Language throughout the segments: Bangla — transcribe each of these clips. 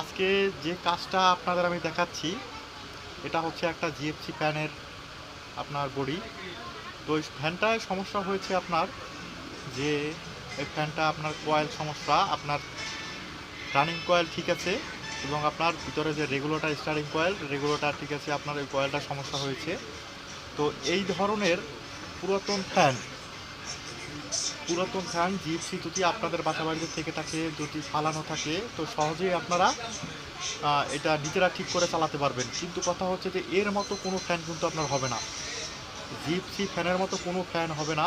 আজকে যে কাজটা আপনাদের আমি দেখাচ্ছি, এটা হচ্ছে একটা জিএফসি ফ্যানের আপনার বডি তো এই ফ্যানটায় সমস্যা হয়েছে আপনার যে, এই ফ্যানটা আপনার কয়েল সমস্যা, আপনার রানিং কয়েল ঠিক আছে, এবং আপনার ভিতরে যে রেগুলেটর স্টারিং কয়েল রেগুলেটর ঠিক আছে, আপনার ওই কয়েলটা সমস্যা হয়েছে। তো এই ধরনের পুরাতন ফ্যান পুরাতন ফ্যান জিপসি যদি আপনাদের বাসা বাড়িতে থেকে থাকে যদি ফালানো থাকে, তো সহজেই আপনারা এটা নিজেরা ঠিক করে চালাতে পারবেন। কিন্তু কথা হচ্ছে যে এর মতো কোনো ফ্যান কিন্তু আপনার হবে না। জিপসি ফ্যানের মতো কোনো ফ্যান হবে না,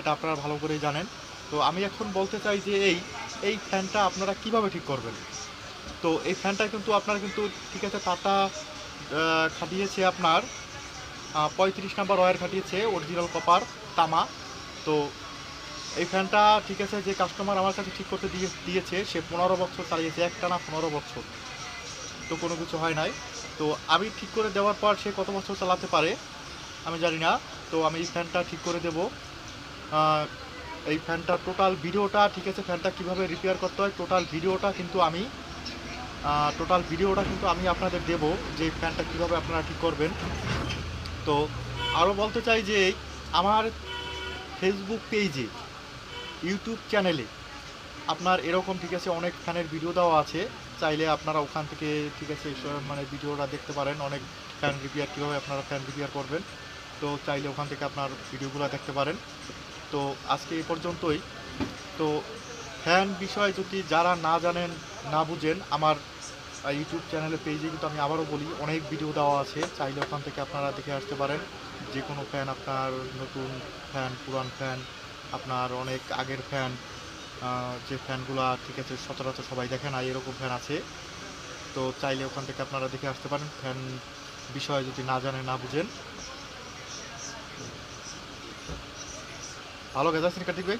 এটা আপনারা ভালো করেই জানেন। তো আমি এখন বলতে চাই যে এই এই ফ্যানটা আপনারা কীভাবে ঠিক করবেন? তো এই ফ্যানটা কিন্তু আপনারা কিন্তু, ঠিক আছে, টাটা খাটিয়েছে আপনার পঁয়ত্রিশ নাম্বার ওয়্যার খাটিয়েছে অরিজিনাল কপার তামা। তো এই ফ্যানটা ঠিক আছে যে কাস্টমার আমার কাছে ঠিক করতে দিয়ে, দিয়েছে, সে পনেরো বছর চালিয়েছে, একটা না পনেরো বছর। তো কোনো কিছু হয় নাই। তো আমি ঠিক করে দেওয়ার পর সে কত বছর চালাতে পারে, আমি জানি না। তো আমি এই ফ্যানটা ঠিক করে দেব। এই ফ্যানটা টোটাল ভিডিওটা ঠিক আছে ফ্যানটা কীভাবে রিপেয়ার করতে হয় টোটাল ভিডিওটা কিন্তু আমি টোটাল ভিডিওটা কিন্তু আমি আপনাদের দেব যে ফ্যানটা কীভাবে আপনারা ঠিক করবেন। তো আরও বলতে চাই যে, আমার ফেসবুক পেজে ইউটিউব চ্যানেলে। আপনার এরকম ঠিক আছে অনেক ফ্যানের ভিডিও দেওয়া আছে। চাইলে আপনারা ওখান থেকে ঠিক আছে মানে ভিডিওটা দেখতে পারেন, অনেক ফ্যান রিপেয়ার কীভাবে আপনারা ফ্যান রিপেয়ার করবেন। তো চাইলে ওখান থেকে আপনার ভিডিওগুলো দেখতে পারেন। তো আজকে এই পর্যন্তই। তো ফ্যান বিষয় যদি যারা না জানেন, না বুঝেন, আমার ইউটিউব চ্যানেলে পেজে কিন্তু আমি আবারও বলি, অনেক ভিডিও দেওয়া আছে। চাইলে ওখান থেকে আপনারা দেখে আসতে পারেন। যে কোনো ফ্যান আপনার নতুন ফ্যান, পুরান ফ্যান আপনার অনেক আগের ফ্যান যে ফ্যানগুলো ঠিক আছে, সচরাচর সবাই দেখে না, এরকম ফ্যান আছে। তো চাইলে ওখান থেকে আপনারা দেখে আসতে পারেন ফ্যান বিষয়ে যদি না জানেন, না বুঝেন। ভালো গেছে কার্তিক ভাই